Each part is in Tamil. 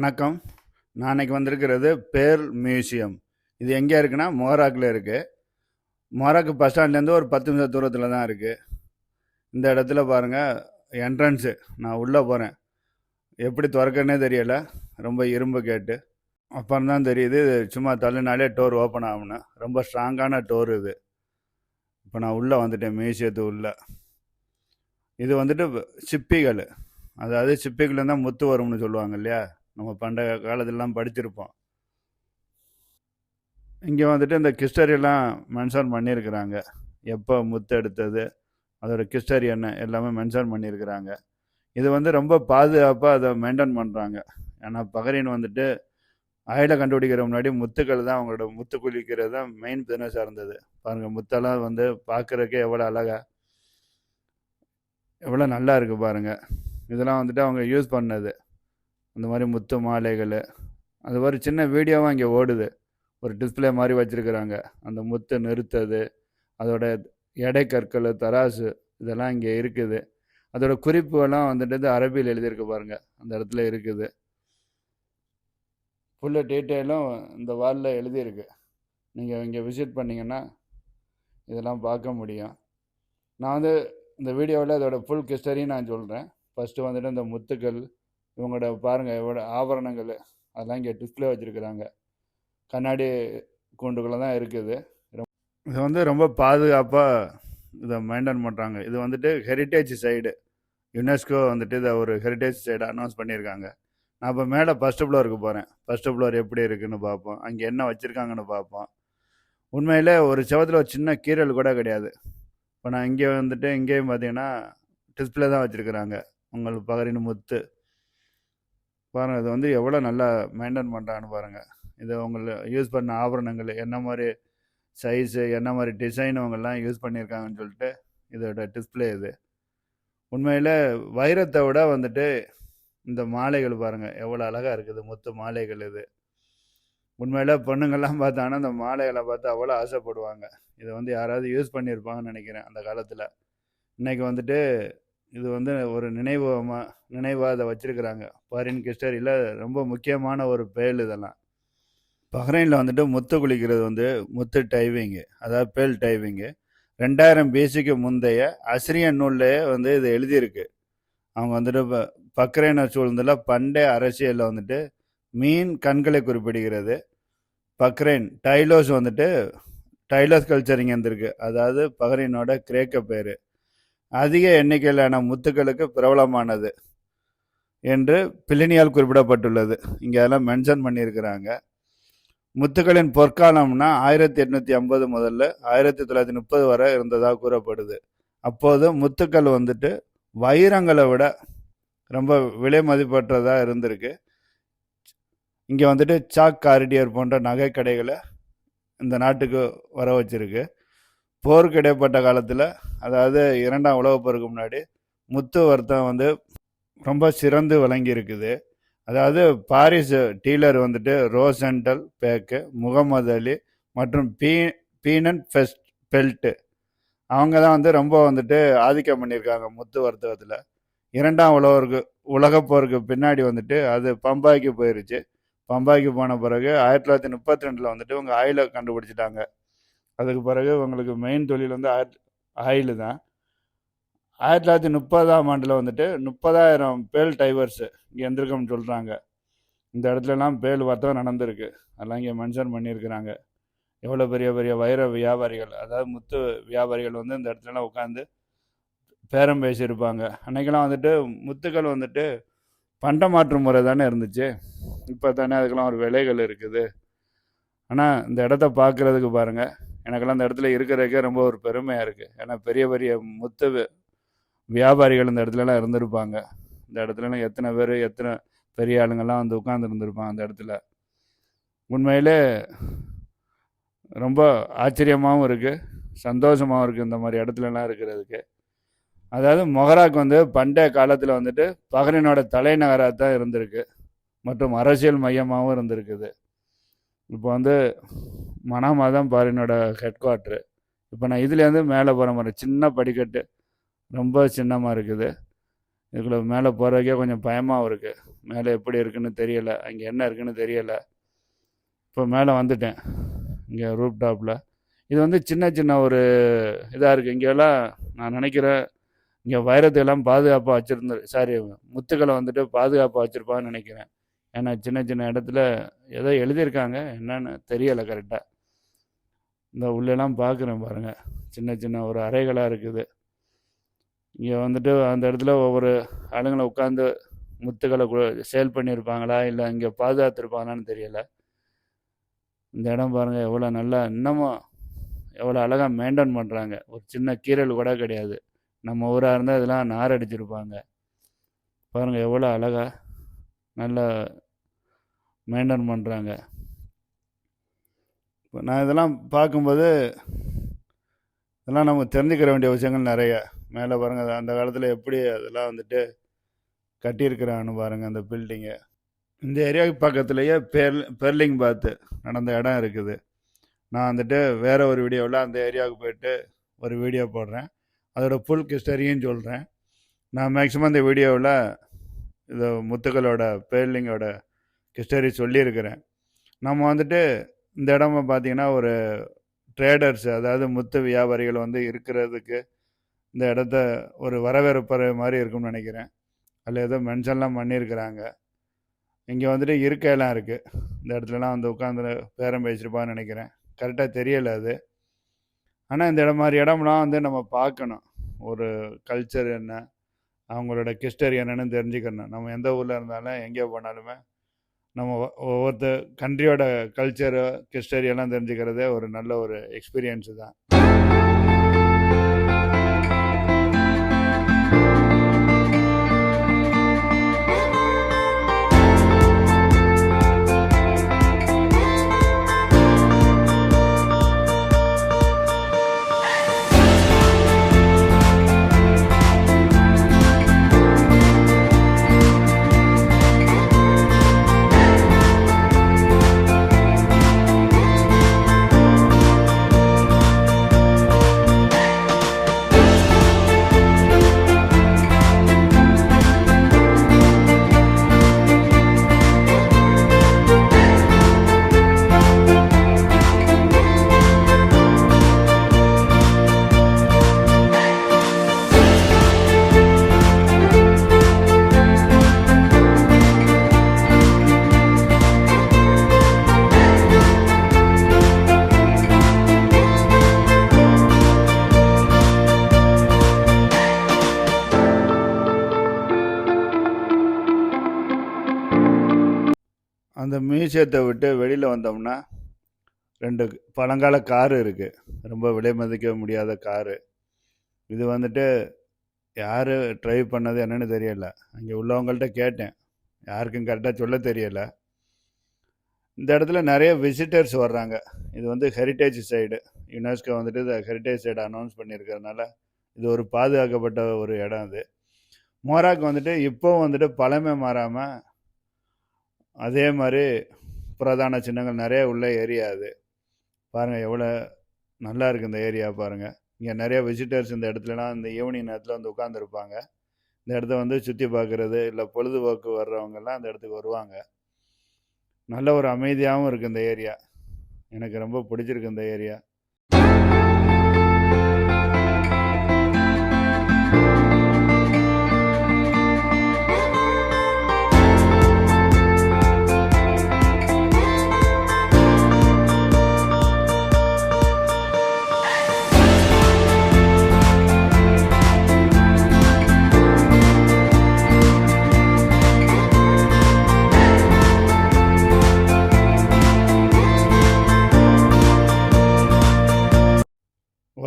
வணக்கம். நான் இன்னைக்கு வந்திருக்கிறது பேர் மியூசியம். இது எங்கே இருக்குன்னா மொஹராக்கில் இருக்குது மொஹராக்கு பஸ் ஸ்டாண்ட்லேருந்து ஒரு பத்து நிமிஷம் தூரத்தில் தான் இருக்குது இந்த இடத்துல பாருங்கள் என்ட்ரன்ஸு நான் உள்ளே போகிறேன் எப்படி திறக்கன்னே தெரியலை. ரொம்ப இரும்பு கேட்டு. அப்புறம் தான் தெரியுது சும்மா தள்ளினாலே டோர் ஓப்பன் ஆகணும் ரொம்ப ஸ்ட்ராங்கான டோர் இது. இப்போ நான் உள்ளே வந்துட்டேன் மியூசியத்து உள்ளே. இது வந்துட்டு சிப்பிகள். அதாவது சிப்பிகள் தான் முத்து வரும்னு சொல்லுவாங்க இல்லையா? நம்ம பண்டைய காலத்திலலாம் படிச்சிருப்போம். இங்கே வந்துட்டு இந்த கிஸ்டரியெல்லாம் மென்ஷன் பண்ணியிருக்கிறாங்க. எப்போ முத்து எடுத்தது அதோட கிஸ்டரி என்ன எல்லாமே மென்ஷன் பண்ணியிருக்கிறாங்க. இது வந்து ரொம்ப பாதுகாப்பாக அதை மெயின்டைன் பண்ணுறாங்க ஏன்னா பகரின் வந்துட்டு ஆயில கண்டுபிடிக்கிற முன்னாடி முத்துக்கள் தான் அவங்களோட முத்து குளிக்கிறது தான் மெயின் பிஸ்னஸாக இருந்தது. பாருங்கள் முத்தெல்லாம் வந்து பார்க்குறக்கே எவ்வளோ அழகா எவ்வளோ நல்லா இருக்குது பாருங்கள் இதெல்லாம் வந்துட்டு அவங்க யூஸ் பண்ணது. அந்த மாதிரி முத்து மாலைகள். அது ஒரு சின்ன வீடியோவாக இங்கே ஓடுது. ஒரு டிஸ்பிளே மாதிரி வச்சுருக்குறாங்க. அந்த முத்து நிறுத்தது. அதோட எடை கற்கள் தராசு இதெல்லாம் இங்கே இருக்குது. அதோட குறிப்புகள்லாம் வந்துட்டு அரபியில் எழுதியிருக்கு பாருங்கள் அந்த இடத்துல இருக்குது. ஃபுல்லு டீட்டெயிலும் இந்த வாலில் எழுதியிருக்கு. நீங்கள் இங்கே விசிட் பண்ணிங்கன்னா இதெல்லாம் பார்க்க முடியும். நான் வந்து இந்த வீடியோவில் அதோடய ஃபுல் ஹிஸ்டரியும் நான் சொல்கிறேன் ஃபஸ்ட்டு வந்துட்டு இந்த முத்துக்கள் இவங்களோட பாருங்கள் எவ்வளோ ஆபரணங்கள் அதெல்லாம் இங்கே டிஸ்பிளே வச்சுருக்குறாங்க. கண்ணாடி கூண்டுக்குள்ளே தான் இருக்குது. இது வந்து ரொம்ப பாதுகாப்பாக இதை மெயின்டைன் பண்ணுறாங்க இது வந்துட்டு ஹெரிட்டேஜ் சைடு யுனெஸ்கோ வந்துட்டு இதை ஒரு ஹெரிட்டேஜ் சைடு அனௌன்ஸ் பண்ணியிருக்காங்க. நான் இப்போ மேலே ஃபஸ்ட்டு ஃப்ளோருக்கு போகிறேன் ஃபஸ்ட்டு ஃப்ளோர் எப்படி இருக்குன்னு பார்ப்போம். அங்கே என்ன வச்சுருக்காங்கன்னு பார்ப்போம். உண்மையில் ஒரு செவத்தில் ஒரு சின்ன கீரல் கூட கிடையாது. இப்போ நான் இங்கே வந்துட்டு இங்கேயும் பார்த்தீங்கன்னா டிஸ்பிளே தான் வச்சுருக்குறாங்க. உங்களுக்கு பகரின் முத்து. பாருங்கள் இது வந்து எவ்வளோ நல்லா மெயின்டைன் பண்ணுறான்னு பாருங்கள் இது உங்களை யூஸ் பண்ண ஆபரணங்கள் என்ன மாதிரி சைஸு என்ன மாதிரி டிசைன் அவங்கெல்லாம் யூஸ் பண்ணியிருக்காங்கன்னு சொல்லிட்டு இதோட டிஸ்பிளே இது. உண்மையில் வைரத்தை விட வந்துட்டு இந்த மாலைகள் பாருங்கள் எவ்வளோ அழகாக இருக்குது முத்து மாலைகள் இது. உண்மையில் பொண்ணுங்கள்லாம் பார்த்தாங்கன்னா இந்த மாலைகளை பார்த்து அவ்வளோ ஆசைப்படுவாங்க. இதை வந்து யாராவது யூஸ் பண்ணியிருப்பாங்கன்னு நினைக்கிறேன் அந்த காலத்தில். இன்றைக்கி வந்துட்டு இது வந்து ஒரு நினைவு நினைவாக அதை வச்சுருக்குறாங்க ஃபாரின் ஹிஸ்டரியில் ரொம்ப முக்கியமான ஒரு பேல் இதெல்லாம். பஹ்ரைனில் வந்துட்டு முத்து குளிக்கிறது வந்து முத்து டைவிங்கு அதாவது பேல் டைவிங்கு ரெண்டாயிரம் பிசிக்கு முந்தைய அசிரியன் நூல்லையே வந்து இது எழுதியிருக்கு. அவங்க வந்துட்டு இப்போ பக்ரைனை சூழ்ந்துல பண்டைய அரசியலில் வந்துட்டு மீன் கண்களை குறிப்பிடுகிறது. பக்ரைன் டைலோஸ் வந்துட்டு டைலோஸ் கல்ச்சரிங் இங்கே இருந்திருக்கு அதாவது பஹ்ரைனோட கிரேக்க பேர். அதிக எண்ணிக்கையிலான முத்துக்களுக்கு பிரபலமானது என்று பிளினியால் குறிப்பிடப்பட்டுள்ளது. இங்கே அதெல்லாம் மென்ஷன் பண்ணியிருக்கிறாங்க. முத்துக்களின் பொற்காலம்னா ஆயிரத்தி எட்நூற்றி ஐம்பது முதல்ல ஆயிரத்தி தொள்ளாயிரத்தி முப்பது வரை இருந்ததாக கூறப்படுது. அப்போது முத்துக்கள் வந்துட்டு வைரங்களை விட ரொம்ப விலை மதிப்பற்றதாக இருந்திருக்கு. இங்கே வந்துட்டு சாக் காரிடியர் போன்ற நகைக்கடைகளை கடைகளை இந்த நாட்டுக்கு வர வச்சிருக்கு. போருக்கு இடைப்பட்ட காலத்தில் அதாவது இரண்டாம் உலகப் போருக்கு முன்னாடி முத்து வர்த்தகம் வந்து ரொம்ப சிறந்து விளங்கி இருக்குது அதாவது பாரிஸ் டீலர் வந்துட்டு ரோசன்டல் பேக்கு முகமது அலி மற்றும் பீ பீனன் ஃபெஸ்ட் பெல்ட்டு அவங்க தான் வந்து ரொம்ப வந்துட்டு ஆதிக்கம் பண்ணியிருக்காங்க முத்து வர்த்தகத்தில். இரண்டாம் உலகருக்கு உலகப் போருக்கு பின்னாடி வந்துட்டு அது பம்பாய்க்கு போயிருச்சு. பம்பாய்க்கு போன பிறகு ஆயிரத்தி தொள்ளாயிரத்தி முப்பத்தி ரெண்டில் வந்துட்டு இவங்க ஆயிலை கண்டுபிடிச்சிட்டாங்க. அதுக்கு பிறகு உங்களுக்கு மெயின் தொழில் வந்து ஆயில் ஆயில் தான். ஆயிரத்தி தொள்ளாயிரத்தி முப்பதாம் ஆண்டில் வந்துட்டு முப்பதாயிரம் பேல் டைவர்ஸு இங்கே எந்திருக்கோம்னு சொல்கிறாங்க இந்த இடத்துலலாம் பேல் வர்த்தகம் நடந்திருக்கு. அதெல்லாம் இங்கே மென்ஷன் பண்ணியிருக்கிறாங்க. எவ்வளோ பெரிய பெரிய வைர வியாபாரிகள் அதாவது முத்து வியாபாரிகள் வந்து இந்த இடத்துலலாம் உட்காந்து பேரம் பேசியிருப்பாங்க. அன்றைக்கெல்லாம் வந்துட்டு முத்துக்கள் வந்துட்டு பண்ட மாற்று முறை தானே இருந்துச்சு. இப்போ தானே அதுக்கெல்லாம் ஒரு விலைகள் இருக்குது. ஆனால் இந்த இடத்த பார்க்குறதுக்கு பாருங்கள் எனக்கெல்லாம் இந்த இடத்துல இருக்கிறதுக்கே ரொம்ப ஒரு பெருமையாக இருக்குது ஏன்னா பெரிய பெரிய முத்து வியாபாரிகள் இந்த இடத்துலலாம் இருந்திருப்பாங்க. இந்த இடத்துலலாம் எத்தனை பேர் எத்தனை பெரிய ஆளுங்கள்லாம் வந்து உட்காந்துருந்துருப்பாங்க அந்த இடத்துல. உண்மையிலே ரொம்ப ஆச்சரியமாகவும் இருக்குது சந்தோஷமாகவும் இருக்குது இந்த மாதிரி இடத்துலலாம் இருக்கிறதுக்கு. அதாவது மொஹராக் வந்து பண்டைய காலத்தில் வந்துட்டு பஹ்ரைனோட தலைநகராக தான் இருந்திருக்கு. மற்றும் அரசியல் மையமாகவும் இருந்திருக்குது. இப்போ வந்து மனாமா தான் பாரினோட ஹெட் குவார்ட்ரு இப்போ நான் இதுலேருந்து மேலே போகிற மாதிரி சின்ன படிக்கட்டு. ரொம்ப சின்னமாக இருக்குது. இதுக்குள்ள மேலே போகிறதுக்கே கொஞ்சம் பயமாகவும் இருக்குது மேலே எப்படி இருக்குன்னு தெரியலை. அங்கே என்ன இருக்குன்னு தெரியலை. இப்போ மேலே வந்துட்டேன். இங்கே ரூப் டாப்பில் இது வந்து சின்ன சின்ன ஒரு இதாக இருக்குது இங்கெல்லாம் நான் நினைக்கிறேன் இங்கே வைரத்தையெல்லாம் பாதுகாப்பாக வச்சுருந்து சாரி முத்துக்களை வந்துட்டு பாதுகாப்பாக வச்சுருப்பான்னு நினைக்கிறேன். ஏன்னா சின்ன சின்ன இடத்துல ஏதோ எழுதியிருக்காங்க. என்னன்னு தெரியலை கரெக்டாக இந்த உள்ளெல்லாம் பார்க்குறேன் பாருங்கள் சின்ன சின்ன ஒரு அறைகளாக இருக்குது. இங்கே வந்துட்டு அந்த இடத்துல ஒவ்வொரு ஆளுங்களை உட்காந்து முத்துக்களை சேல் பண்ணியிருப்பாங்களா? இல்லை இங்கே பாதுகாத்துருப்பாங்களான்னு தெரியலை. இந்த இடம் பாருங்கள் எவ்வளோ நல்லா இன்னமும் எவ்வளோ அழகாக மெயின்டைன் பண்ணுறாங்க ஒரு சின்ன கீரல் கூட கிடையாது. நம்ம ஊராக இருந்தால் இதெல்லாம் நார் அடிச்சிருப்பாங்க. பாருங்கள் எவ்வளோ அழகாக நல்லா மெயின்டைன் பண்ணுறாங்க இப்போ நான் இதெல்லாம் பார்க்கும்போது இதெல்லாம் நம்ம தெரிஞ்சுக்கிற வேண்டிய விஷயங்கள் நிறைய. மேலே பாருங்கள் அந்த காலத்தில் எப்படி அதெல்லாம் வந்துட்டு கட்டியிருக்கிறான்னு பாருங்கள் அந்த பில்டிங்கை இந்த ஏரியாவுக்கு பக்கத்துலேயே பெர் பெர்லிங் பாத்து நடந்த இடம் இருக்குது. நான் வந்துட்டு வேறு ஒரு வீடியோவில் அந்த ஏரியாவுக்கு போயிட்டு ஒரு வீடியோ போடுறேன். அதோட ஃபுல் ஹிஸ்டரியும் சொல்கிறேன் நான் மேக்ஸிமம் இந்த வீடியோவில் இது முத்துக்களோட பேர்லிங்கோட ஹிஸ்டரி சொல்லியிருக்கிறேன். நம்ம வந்துட்டு இந்த இடம் பார்த்தீங்கன்னா ஒரு ட்ரேடர்ஸ் அதாவது முத்து வியாபாரிகள் வந்து இருக்கிறதுக்கு இந்த இடத்த ஒரு வரவேற்பறை மாதிரி இருக்கும்னு நினைக்கிறேன். அதில் ஏதோ மென்ஷன்லாம் பண்ணியிருக்கிறாங்க. இங்கே வந்துட்டு இருக்கையெல்லாம் இருக்குது இந்த இடத்துலலாம் வந்து உட்காந்து பேரம் பேசியிருப்பான்னு நினைக்கிறேன். கரெக்டாக தெரியலை அது. ஆனால் இந்த இடம் மாதிரி இடம்லாம் வந்து நம்ம பார்க்கணும். ஒரு கல்ச்சர் என்ன அவங்களோட கிஸ்டர் என்னென்னு தெரிஞ்சுக்கணும். நம்ம எந்த ஊரில் இருந்தாலும் எங்கே போனாலுமே நம்ம ஒ- ஒவ்வொருத்த கண்ட்ரியோட கல்ச்சரு கிஸ்டரி எல்லாம் தெரிஞ்சுக்கிறதே ஒரு நல்ல ஒரு எக்ஸ்பீரியன்ஸு தான். அந்த மியூசியத்தை விட்டு வெளியில் வந்தோம்னா ரெண்டு பழங்கால காரு இருக்குது ரொம்ப விலை மதிக்க முடியாத காரு. இது வந்துட்டு யார் ட்ரைவ் பண்ணது என்னன்னு தெரியல. அங்கே உள்ளவங்கள்ட்ட கேட்டேன். யாருக்கும் கரெக்டாக சொல்ல தெரியலை. இந்த இடத்துல நிறைய விசிட்டர்ஸ் வர்றாங்க. இது வந்து ஹெரிட்டேஜ் சைடு யுனெஸ்கோ வந்துட்டு இந்த ஹெரிட்டேஜ் சைடு அனௌன்ஸ் பண்ணியிருக்கிறதுனால இது ஒரு பாதுகாக்கப்பட்ட ஒரு இடம் அது. மோராக் வந்துட்டு இப்போ வந்துட்டு பழமை மாறாமல் அதே மாதிரி பிரதான சின்னங்கள் நிறைய உள்ள ஏரியா அது பாருங்கள் எவ்வளோ நல்லா இருக்குது இந்த ஏரியா பாருங்கள் இங்கே நிறைய விசிட்டர்ஸ் இந்த இடத்துலலாம் இந்த ஈவினிங் நேரத்தில் வந்து உட்காந்துருப்பாங்க இந்த இடத்த வந்து சுற்றி பார்க்குறது இல்லை பொழுதுபோக்கு வர்றவங்கெல்லாம் அந்த இடத்துக்கு வருவாங்க. நல்ல ஒரு அமைதியாகவும் இருக்குது இந்த ஏரியா. எனக்கு ரொம்ப பிடிச்சிருக்கு இந்த ஏரியா.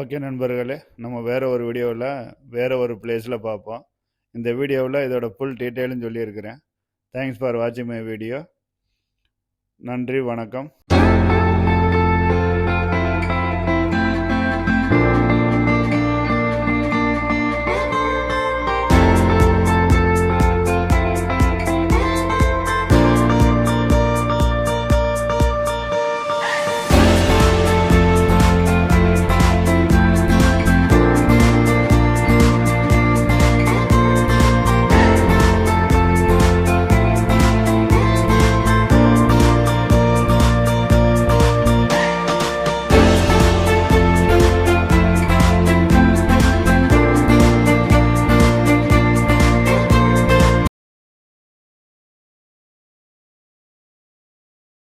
ஓகே நண்பர்களே நம்ம வேறு ஒரு வீடியோவில் வேறு ஒரு பிளேஸில் பார்ப்போம். இந்த வீடியோவில் இதோட ஃபுல் டீட்டெயிலும் சொல்லியிருக்கிறேன். தேங்க்ஸ் ஃபார் வாட்சிங் மை வீடியோ நன்றி வணக்கம்.